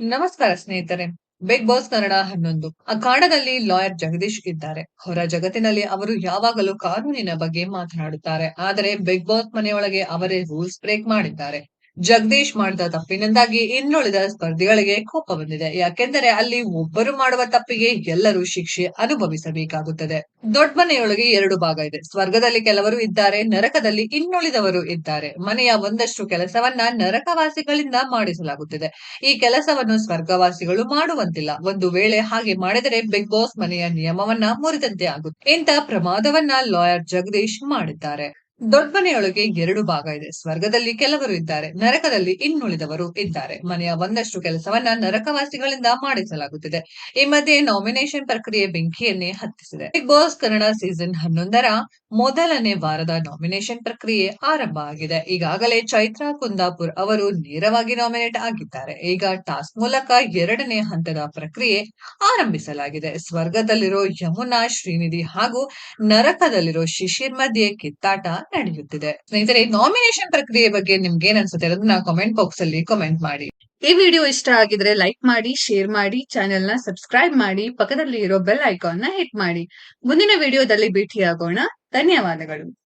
ನಮಸ್ಕಾರ ಸ್ನೇಹಿತರೆ big Boss Kannada ಹನ್ನೊಂದು. ಅಖಾಡದಲ್ಲಿ ಲಾಯರ್ ಜಗದೀಶ್ ಇದ್ದಾರೆ. ಹೊರ ಜಗತ್ತಿನಲ್ಲಿ ಅವರು ಯಾವಾಗಲೂ ಕಾನೂನಿನ ಬಗ್ಗೆ ಮಾತನಾಡುತ್ತಾರೆ. ಆದರೆ ಬಿಗ್ ಬಾಸ್ ಮನೆಯೊಳಗೆ ಅವರೇ ರೂಲ್ಸ್ ಬ್ರೇಕ್ ಮಾಡಿದ್ದಾರೆ. ಜಗದೀಶ್ ಮಾಡಿದ ತಪ್ಪಿನಿಂದಾಗಿ ಇನ್ನುಳಿದ ಸ್ಪರ್ಧಿಗಳಿಗೆ ಕೋಪ ಬಂದಿದೆ. ಯಾಕೆಂದರೆ ಅಲ್ಲಿ ಒಬ್ಬರು ಮಾಡುವ ತಪ್ಪಿಗೆ ಎಲ್ಲರೂ ಶಿಕ್ಷೆ ಅನುಭವಿಸಬೇಕಾಗುತ್ತದೆ. ದೊಡ್ಡ ಮನೆಯೊಳಗೆ ಎರಡು ಭಾಗ ಇದೆ. ಸ್ವರ್ಗದಲ್ಲಿ ಕೆಲವರು ಇದ್ದಾರೆ, ನರಕದಲ್ಲಿ ಇನ್ನುಳಿದವರು ಇದ್ದಾರೆ. ಮನೆಯ ಒಂದಷ್ಟು ಕೆಲಸವನ್ನ ನರಕವಾಸಿಗಳಿಂದ ಮಾಡಿಸಲಾಗುತ್ತಿದೆ. ಈ ಕೆಲಸವನ್ನು ಸ್ವರ್ಗವಾಸಿಗಳು ಮಾಡುವಂತಿಲ್ಲ. ಒಂದು ವೇಳೆ ಹಾಗೆ ಮಾಡಿದರೆ ಬಿಗ್ ಬಾಸ್ ಮನೆಯ ನಿಯಮವನ್ನ ಮುರಿದಂತೆ ಆಗುತ್ತೆ. ಇಂಥ ಪ್ರಮಾದವನ್ನ ಲಾಯರ್ ಜಗದೀಶ್ ಮಾಡಿದ್ದಾರೆ. ದೊಡ್ಡಮನೆಯೊಳಗೆ ಎರಡು ಭಾಗ ಇದೆ. ಸ್ವರ್ಗದಲ್ಲಿ ಕೆಲವರು ಇದ್ದಾರೆ, ನರಕದಲ್ಲಿ ಇನ್ನುಳಿದವರು ಇದ್ದಾರೆ. ಮನೆಯ ಒಂದಷ್ಟು ಕೆಲಸವನ್ನ ನರಕವಾಸಿಗಳಿಂದ ಮಾಡಿಸಲಾಗುತ್ತಿದೆ. ಈ ಮಧ್ಯೆ ನಾಮಿನೇಷನ್ ಪ್ರಕ್ರಿಯೆ ಬೆಂಕಿಯನ್ನೇ ಹತ್ತಿಸಿದೆ. ಬಿಗ್ ಬಾಸ್ ಕನ್ನಡ ಸೀಸನ್ ಹನ್ನೊಂದರ ಮೊದಲನೇ ವಾರದ ನಾಮಿನೇಷನ್ ಪ್ರಕ್ರಿಯೆ ಆರಂಭ ಆಗಿದೆ. ಈಗಾಗಲೇ ಚೈತ್ರಾ ಕುಂದಾಪುರ್ ಅವರು ನೇರವಾಗಿ ನಾಮಿನೇಟ್ ಆಗಿದ್ದಾರೆ. ಈಗ ಟಾಸ್ಕ್ ಮೂಲಕ ಎರಡನೇ ಹಂತದ ಪ್ರಕ್ರಿಯೆ ಆರಂಭಿಸಲಾಗಿದೆ. ಸ್ವರ್ಗದಲ್ಲಿರೋ ಯಮುನಾ ಶ್ರೀನಿಧಿ ಹಾಗೂ ನರಕದಲ್ಲಿರೋ ಶಿಶಿರ್ ಮಧ್ಯೆ ಕಿತ್ತಾಟ ನಡೆಯುತ್ತಿದೆ ಸ್ನೇಹಿತರೆ ನಾಮಿನೇಷನ್ ಪ್ರಕ್ರಿಯೆ ಬಗ್ಗೆ ನಿಮ್ಗೆ ಏನ್ ಅನ್ಸುತ್ತೆ ಅದನ್ನ ಕಾಮೆಂಟ್ ಬಾಕ್ಸ್ ಅಲ್ಲಿ ಕಾಮೆಂಟ್ ಮಾಡಿ. ಈ ವಿಡಿಯೋ ಇಷ್ಟ ಆಗಿದ್ರೆ ಲೈಕ್ ಮಾಡಿ ಶೇರ್ ಮಾಡಿ ಚಾನೆಲ್ನ ಸಬ್ಸ್ಕ್ರೈಬ್ ಮಾಡಿ ಪಕ್ಕದಲ್ಲಿ ಇರೋ ಬೆಲ್ ಐಕಾನ್ನ ಹಿಟ್ ಮಾಡಿ. ಮುಂದಿನ ವಿಡಿಯೋದಲ್ಲಿ ಭೇಟಿಯಾಗೋಣ. ಧನ್ಯವಾದಗಳು.